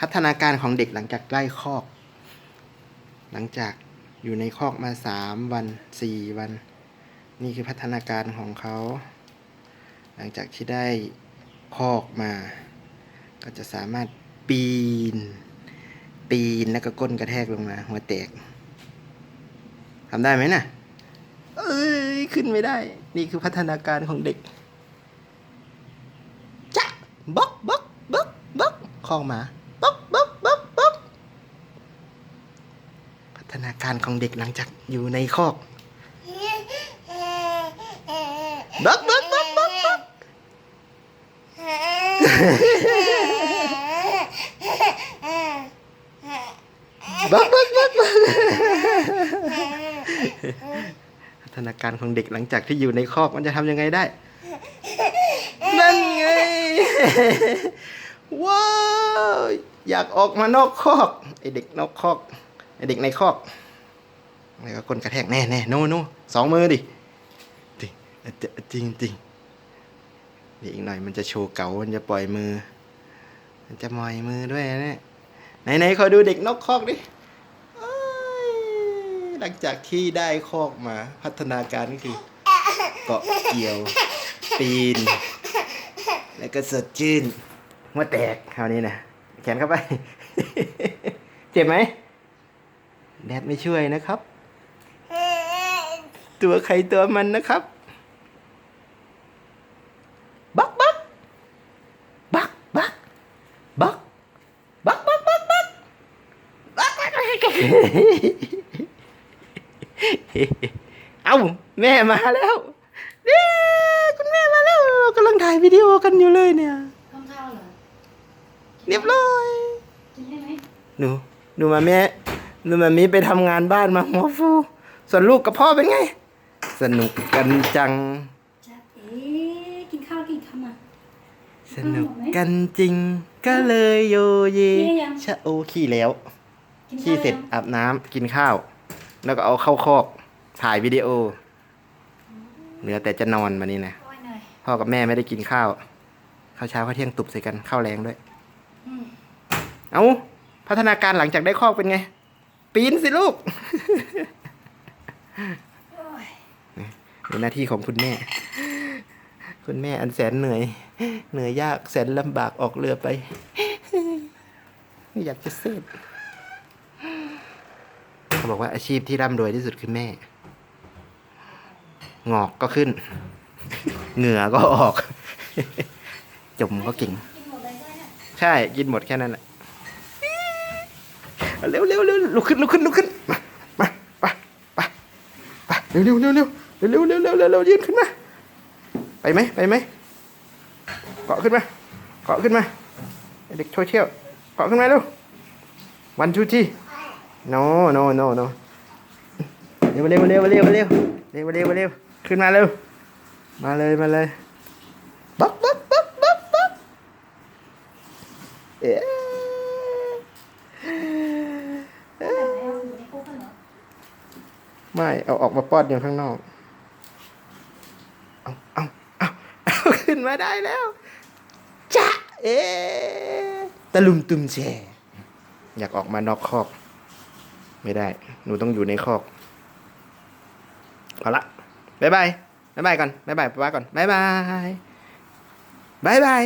พัฒนาการของเด็กหลังจากไล่คอก หลังจากอยู่ในคอกมาสามวันสี่วัน นี่คือพัฒนาการของเขา หลังจากที่ได้คอกมา ก็จะสามารถปีน ปีนแล้วก็ก้นกระแทกลงมา หัวแตกทำได้ไหมน่ะ เอ้ย ขึ้นไม่ได้ นี่คือพัฒนาการของเด็กจ๊ะบ๊อกบ๊อกบ๊อก บ๊อกคอกหมาบ๊อกบ๊อกบ๊อกบ๊อกพัฒนาการของเด็กหลังจากอยู่ในคอกบ๊อกบ๊อกบ๊อกบ๊อกบ๊อกบ๊อกบ๊อกบ๊อกบ๊อกพัฒนาการของเด็กหลังจากที่อยู่ในคอกมันจะทำยังไงได้นั่นไง ว้าวอยากออกมานอกคอกไอเด็กนอกคอกไอเด็กในคอกแล้วก็ก้นกระแทกแน่แน่โนโนสองมือดิดิจริงจริงเดี๋ยวอีกหน่อยมันจะโชว์เก๋ามันจะปล่อยมือ มันจะมอยมือด้วยนะเนี่ยไหนไหนขอดูเด็กนอกคอกดิเอ้ยหลังจากที่ได้คอกมาพัฒนาการก็คือเกาะเกี่ยวปีน แล้วก็สดชื่น หัวแตกคราวนี้นะแขนเข้าไป เจ็บไหมแดดไม่ช่วยนะครับ ตัวใครตัวมันนะครับ บักบักบักบักบักบักบักบักบักบักบักเอาแม่มาแล้วเด้คุณแม่มาแล้วกำลังถ่ายวิดีโอกันอยู่เลยเนี่ย ข้าวข้าวเหรอ เรียบร้อยกินได้ไหมหนูหนูมาแม่หนูมามีไปทำงานบ้านมาหัวฟู ส่วนลูกกับพ่อเป็นไง สนุกกันจังจะเอ๊ะกินข้าวกินคำอะสนุกกันจริง ก็เลยโยเยขี้ยังชะโอขี้แล้วกินขี้ข้าวเสร็จยังอาบน้ำกินข้าว แล้วก็เอาเข้าคอกถ่ายวิดีโอ เหลือแต่จะนอนมานี่นะโอ้ยเหนื่อยพ่อกับแม่ไม่ได้กินข้าว ข้าวเช้าข้าวเที่ยงตุบใส่กันข้าวแรงด้วยอืม เอาพัฒนาการหลังจากได้คอกเป็นไง ปีนสิลูกโอ้ยเป็นหน้าที่ของคุณแม่ คุณแม่อันแสนเหนื่อย เหนื่อยยากแสนลำบากออกเรือไปไม่อยากจะเซฟเขาบอกว่าอาชีพที่ร่ำรวยที่สุดคือแม่ งอกก็ขึ้น เหงื่อก็ออก จมก็เก่งกินหมดเลยใช่ไหมเนี่ยใช่ กินหมดแค่นั้นแหละ เร็วเร็วเร็วลุกขึ้นลุกขึ้นลุกขึ้นมามาไปไปไปเร็วเร็วเร็วเร็วเร็วเร็วเร็วเร็วเร็วยืนขึ้นมาไปไหมไปไหมเกาะขึ้นมาเกาะขึ้นมาเด็กโชว์เชี่ยวเกาะขึ้นมาเร็ววันชูที no no no no เร็วเร็วเร็วเร็วเร็วเร็วเร็วเร็วขึ้นมาเร็วมาเลยมาเลยบ๊อกบ๊กบ๊อบอกบ๊อก เอ๊ะ เอาแบบไหนเอาอยู่ในคุกกันเหรอ ไม่เอาออกมาป้อนอยู่ข้างนอก เอาเอาเอาเอาขึ้นมาได้แล้วจ้าเอ๊ะตะลุมตุมแชอยากออกมานอกคอก ไม่ได้ หนูต้องอยู่ในคอก เอาละบายบายบายบายก่อนบายบายป้าก่อนบายบายบายบาย